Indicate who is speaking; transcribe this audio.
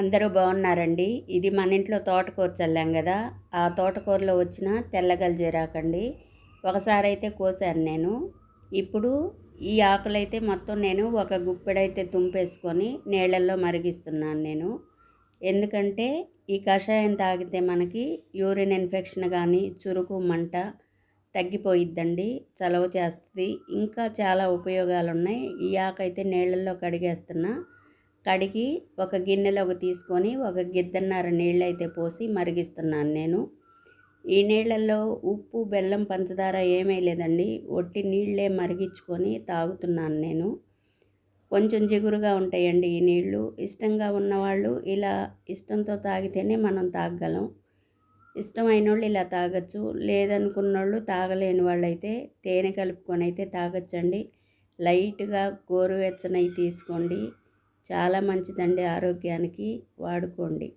Speaker 1: అందరూ బాగున్నారండి. ఇది మన ఇంట్లో తోటకూర చల్లాం కదా ఆ తోటకూరలో వచ్చిన తెల్ల గల్జీరాకండి ఒకసారి అయితే కోసాను నేను. ఇప్పుడు ఈ ఆకులైతే మొత్తం నేను ఒక గుప్పెడైతే తుంపేసుకొని నీళ్ళల్లో మరిగిస్తున్నాను నేను. ఎందుకంటే ఈ కషాయం తాగితే మనకి యూరిన్ ఇన్ఫెక్షన్ కానీ చురుకు మంట తగ్గిపోయిద్దండి. చలవ చేస్తుంది. ఇంకా చాలా ఉపయోగాలు ఉన్నాయి ఈ ఆకైతే నీళ్ళల్లో కడిగేస్తున్నా. కడిగి ఒక గిన్నెలోకి తీసుకొని ఒక గిద్దన్నర నీళ్ళు అయితే పోసి మరిగిస్తున్నాను నేను. ఈ నీళ్ళల్లో ఉప్పు బెల్లం పంచదార ఏమీ లేదండి. ఒట్టి నీళ్ళే మరిగించుకొని తాగుతున్నాను నేను. కొంచెం జిగురుగా ఉంటాయండి ఈ నీళ్ళు. ఇష్టంగా ఉన్నవాళ్ళు ఇలా ఇష్టంతో తాగితేనే మనం తాగగలం. ఇష్టమైన వాళ్ళు ఇలా తాగొచ్చు. లేదనుకున్న వాళ్ళు తాగలేని వాళ్ళు అయితే తేనె కలుపుకొని అయితే తాగొచ్చండి. లైట్గా గోరువెచ్చనవి తీసుకోండి. చాలా మంచిదండి ఆరోగ్యానికి. వాడుకోండి.